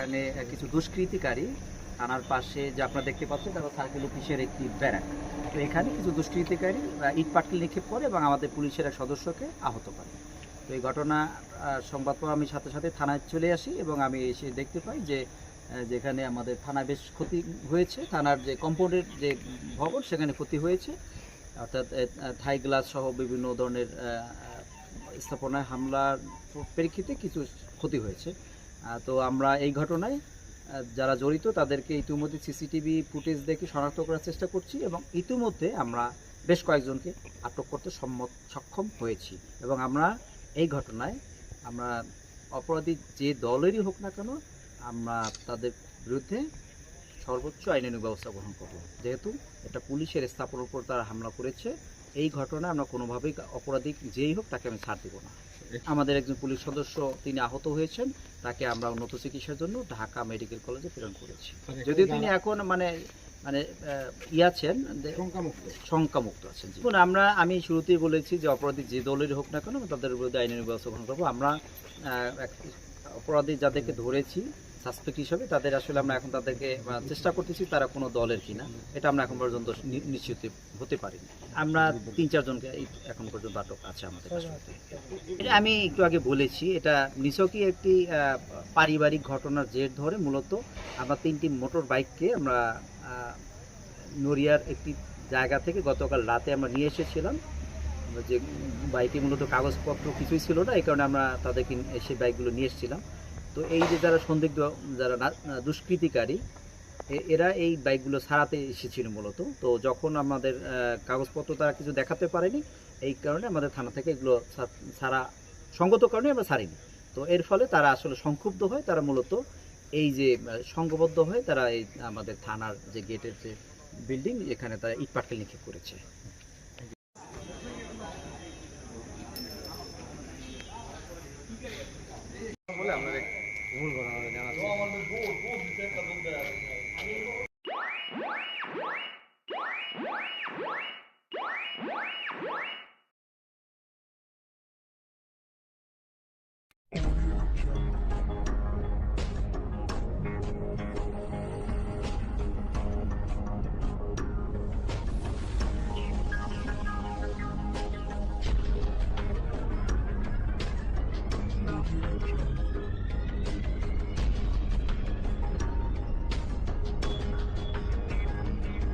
এখানে কিছু দুষ্কৃতিকারী থানার পাশে যে আপনারা দেখতে পাচ্ছেন, তারা সার্কেল অফিসের একটি ব্যারাক। তো এখানে কিছু দুষ্কৃতিকারী ইট পাটকেল নিক্ষেপ করে এবং আমাদের পুলিশের এক সদস্যকে আহত করে। তো এই ঘটনা সংবাদ পাওয়া আমি সাথে সাথে থানায় চলে আসি এবং আমি এসে দেখতে পাই যে যেখানে আমাদের থানা বেশ ক্ষতি হয়েছে। থানার যে কম্পাউন্ডের যে ভবন, সেখানে ক্ষতি হয়েছে। অর্থাৎ থাই গ্লাস সহ বিভিন্ন ধরনের স্থাপনায় হামলার প্রেক্ষিতে কিছু ক্ষতি হয়েছে। তো আমরা এই ঘটনায় যারা জড়িত তাদেরকে ইতিমধ্যে সিসিটিভি ফুটেজ দেখে শনাক্ত করার চেষ্টা করছি এবং ইতিমধ্যে আমরা বেশ কয়েকজনকে আটক করতে সম্মত সক্ষম হয়েছি। এবং আমরা এই ঘটনায় আমরা অপরাধী যে দলেরই হোক না কেন, আমরা তাদের বিরুদ্ধে সর্বোচ্চ আইনানুগ ব্যবস্থা গ্রহণ করব। যেহেতু এটা পুলিশের স্থাপনের উপর তারা হামলা করেছে এই ঘটনায় আমরা কোনোভাবেই অপরাধী যেই হোক তাকে আমি ছাড় দেবো না। আমাদের একজন পুলিশ সদস্য তিনি আহত হয়েছেন তাকে আমরা উন্নত চিকিৎসার জন্য ঢাকা মেডিকেল কলেজে প্রেরণ করেছি। যদিও তিনি এখন মানে মানে আহ, ই আছেন শঙ্কামুক্ত আছেন দেখুন আমরা আমি শুরুতেই বলেছি যে অপরাধী যে দলের হোক না কেন তাদের বিরুদ্ধে আইনের ব্যবস্থা গ্রহণ করব। আমরা অপরাধী যাদেরকে ধরেছি সাসপেক্ট হিসেবে, তাদের আসলে আমরা এখন তাদেরকে চেষ্টা করতেছি, তারা কোনো দলের কিনা। এটা আমরা এখন পর্যন্ত নিশ্চিত হতে পারিনি। আমরা তিন চারজনকে এখন পর্যন্ত আটক আছে আমাদের এটা আমি একটু আগে বলেছি, এটা নিছকই একটি পারিবারিক ঘটনার জের ধরে মূলত আমরা তিনটি মোটর বাইককে আমরা নড়িয়ার একটি জায়গা থেকে গতকাল রাতে আমরা নিয়ে এসেছিলাম। যে বাইকে মূলত কাগজপত্র কিছুই ছিল না, এই কারণে আমরা তাদেরকে সেই বাইকগুলো নিয়ে এসেছিলাম। তো এই যে যারা সন্দিগ্ধ, যারা দুষ্কৃতিকারী এরা এই বাইকগুলো ছাড়াতে এসেছিল মূলত। তো যখন আমাদের কাগজপত্র তারা কিছু দেখাতে পারেনি, এই কারণে আমাদের থানা থেকে এগুলো ছাড়া, সঙ্গত কারণে আমরা ছাড়িনি। তো এর ফলে তারা আসলে সংক্ষুব্ধ হয় তারা মূলত এই যে সংঘবদ্ধ হয়ে তারা এই আমাদের থানার যে গেটের যে বিল্ডিং, এখানে তারা ইট পাটকেল নিক্ষেপ করেছে। বলে আপনাদের মূল ঘটনাটা জানাচ্ছি